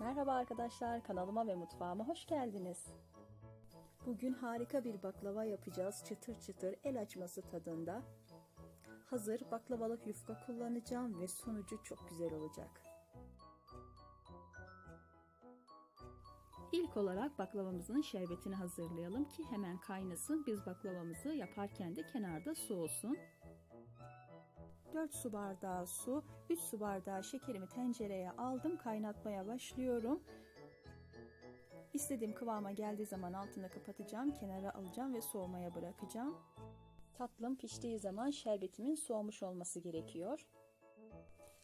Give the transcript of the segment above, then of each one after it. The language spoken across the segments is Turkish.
Merhaba arkadaşlar, kanalıma ve mutfağıma hoş geldiniz. Bugün harika bir baklava yapacağız. Çıtır çıtır el açması tadında. Hazır baklavalık yufka kullanacağım ve sonucu çok güzel olacak. İlk olarak baklavamızın şerbetini hazırlayalım ki hemen kaynasın. Biz baklavamızı yaparken de kenarda soğusun. 4 su bardağı su, 3 su bardağı şekerimi tencereye aldım. Kaynatmaya başlıyorum. İstediğim kıvama geldiği zaman altını kapatacağım, kenara alacağım ve soğumaya bırakacağım. Tatlım piştiği zaman şerbetimin soğumuş olması gerekiyor.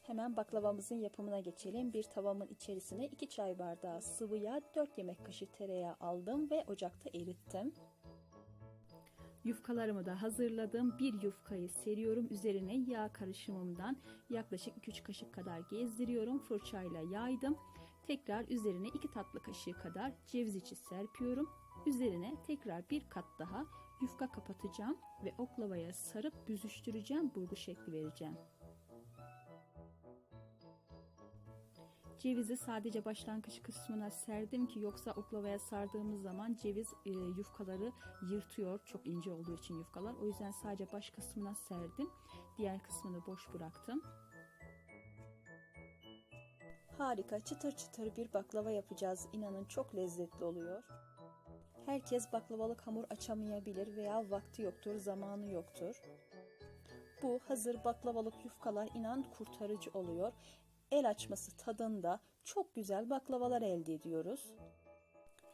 Hemen baklavamızın yapımına geçelim. Bir tavamın içerisine 2 çay bardağı sıvı yağ, 4 yemek kaşığı tereyağı aldım ve ocakta erittim. Yufkalarımı da hazırladım. Bir yufkayı seriyorum. Üzerine yağ karışımımdan yaklaşık 2-3 kaşık kadar gezdiriyorum. Fırçayla yaydım. Tekrar üzerine 2 tatlı kaşığı kadar ceviz içi serpiyorum. Üzerine tekrar bir kat daha yufka kapatacağım ve oklavaya sarıp büzüştüreceğim. Burgu şekli vereceğim. Cevizi sadece başlangıç kısmına serdim ki yoksa oklavaya sardığımız zaman ceviz e, yufkaları yırtıyor. Çok ince olduğu için yufkalar. O yüzden sadece baş kısmına serdim. Diğer kısmını boş bıraktım. Harika çıtır çıtır bir baklava yapacağız. İnanın çok lezzetli oluyor. Herkes baklavalık hamur açamayabilir veya vakti yoktur, zamanı yoktur. Bu hazır baklavalık yufkalar inan kurtarıcı oluyor el açması tadında çok güzel baklavalar elde ediyoruz.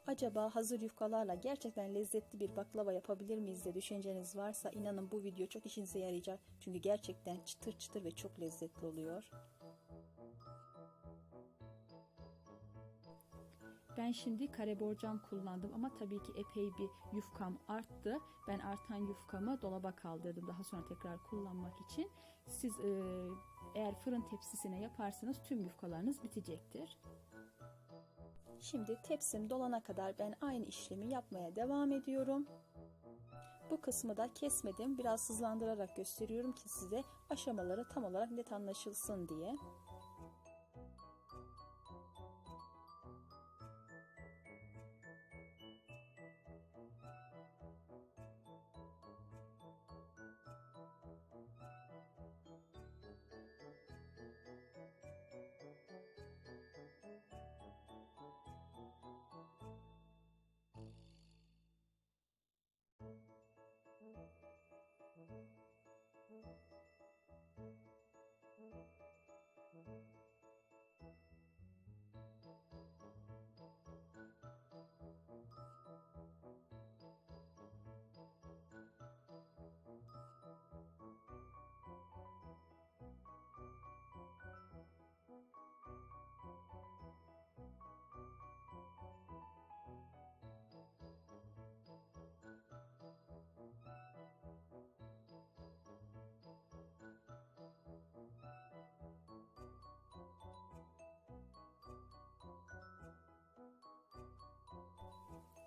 Acaba hazır yufkalarla gerçekten lezzetli bir baklava yapabilir miyiz diye düşünceniz varsa inanın bu video çok işinize yarayacak. Çünkü gerçekten çıtır çıtır ve çok lezzetli oluyor. Ben şimdi kare borcam kullandım ama tabii ki epey bir yufkam arttı. Ben artan yufkamı dolaba kaldırdım daha sonra tekrar kullanmak için. Siz e, eğer fırın tepsisine yaparsanız tüm yufkalarınız bitecektir. Şimdi tepsim dolana kadar ben aynı işlemi yapmaya devam ediyorum. Bu kısmı da kesmedim. Biraz hızlandırarak gösteriyorum ki size aşamaları tam olarak net anlaşılsın diye.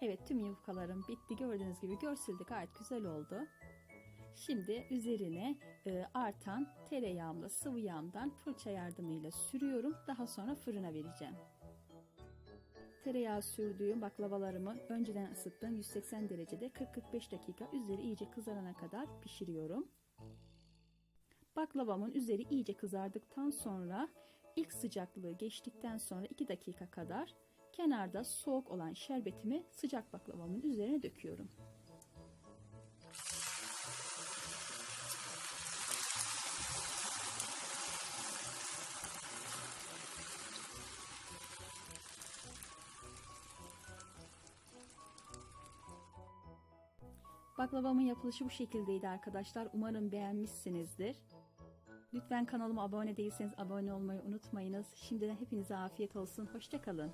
Evet tüm yufkalarım bitti. Gördüğünüz gibi görselde gayet güzel oldu. Şimdi üzerine e, artan tereyağımla sıvı yağımdan fırça yardımıyla sürüyorum. Daha sonra fırına vereceğim. Tereyağı sürdüğüm baklavalarımı önceden ısıttığım 180 derecede 40-45 dakika üzeri iyice kızarana kadar pişiriyorum. Baklavamın üzeri iyice kızardıktan sonra ilk sıcaklığı geçtikten sonra 2 dakika kadar Kenarda soğuk olan şerbetimi sıcak baklavamın üzerine döküyorum. Baklavamın yapılışı bu şekildeydi arkadaşlar. Umarım beğenmişsinizdir. Lütfen kanalıma abone değilseniz abone olmayı unutmayınız. Şimdiden hepinize afiyet olsun. Hoşçakalın.